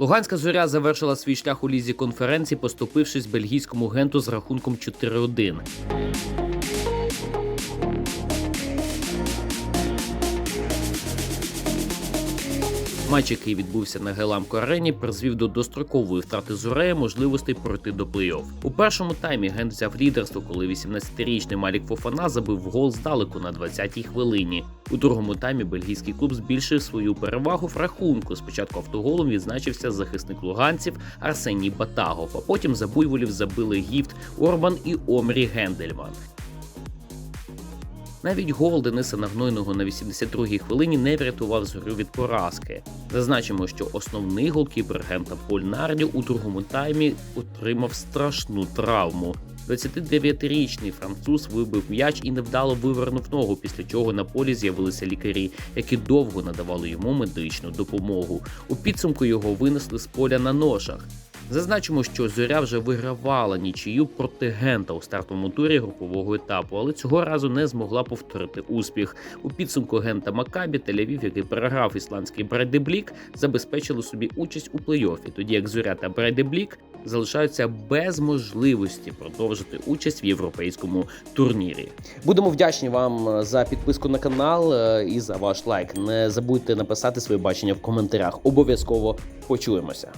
Луганська зоря завершила свій шлях у лізі конференції, поступившись бельгійському генту з рахунком 4-1. Матч, який відбувся на Геламко арені, призвів до дострокової втрати Зорея можливостей пройти до плей-офф. У першому таймі Гент взяв лідерство, коли 18-річний Малік Фофана забив гол здалеку на 20-й хвилині. У другому таймі бельгійський клуб збільшив свою перевагу в рахунку. Спочатку автоголом відзначився захисник луганців Арсеній Батагов, а потім за буйволів забили гіфт Орбан і Омрі Гендельман. Навіть гол Дениса Нагнойного на 82-й хвилині не врятував зорю від поразки. Зазначимо, що основний голкіпер Гента Поль Нарді у другому таймі отримав страшну травму. 29-річний француз вибив м'яч і невдало вивернув ногу, після чого на полі з'явилися лікарі, які довго надавали йому медичну допомогу. У підсумку його винесли з поля на ношах. Зазначимо, що зоря вже вигравала нічию проти Гента у стартовому турі групового етапу, але цього разу не змогла повторити успіх. У підсумку Гента Макабі Тель-Авів, який переграв ісландський Брайдеблік, забезпечили собі участь у плей-оффі, тоді як зоря та Брайдеблік залишаються без можливості продовжити участь в європейському турнірі. Будемо вдячні вам за підписку на канал е, і за ваш лайк. Не забудьте написати своє бачення в коментарях. Обов'язково почуємося.